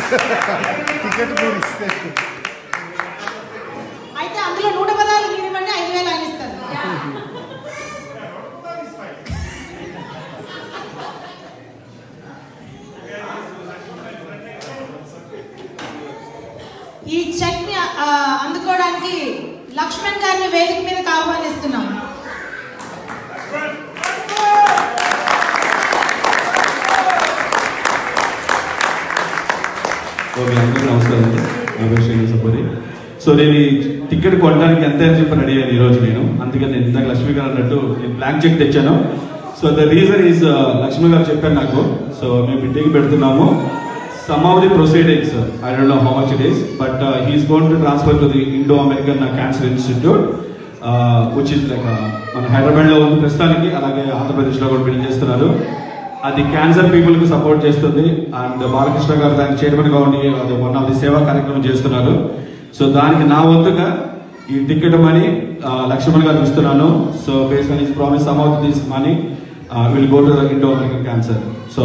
Ticket మీరు ఇస్తే అయితే అందులో నూట పదాలు మీరు ఇవ్వండి ఐదు వేలు ఆయన ఇస్తారు. ఈ చెక్ని అందుకోవడానికి లక్ష్మణ్ గారిని వేదిక మీదకి ఓకే అందరికీ నమస్కారం అండి. నా పేరు సో నేను ఈ టికెట్ కొనడానికి ఎంత అని చెప్పి రెడీ అయ్యాను ఈరోజు నేను. అందుకని నేను ఇందాక లక్ష్మీ గారు అన్నట్టు నేను బ్లాంక్ చెక్ తెచ్చాను. So the reason is Lakshmi garu చెప్పారు నాకు. సో మేము ఇంటికి పెడుతున్నాము. Some of the proceedings I don't know how much it is but he's going to transfer to the Indo American cancer institute which is like మన హైదరాబాద్లో ఉంది ప్రస్తుతానికి అలాగే ఆంధ్రప్రదేశ్లో కూడా బిల్డ్ చేస్తున్నారు. అది క్యాన్సర్ పీపుల్కు సపోర్ట్ చేస్తుంది. అండ్ బాలకృష్ణ గారు దానికి చైర్మన్గా ఉండి అది వన్ ఆఫ్ ది సేవా కార్యక్రమం చేస్తున్నారు. సో దానికి నా వంతుగా ఈ టికెట్ మనీ లక్ష్మణ్ గారు ఇస్తున్నాను. So base on his promise some of this money will go to the Indo American cancer so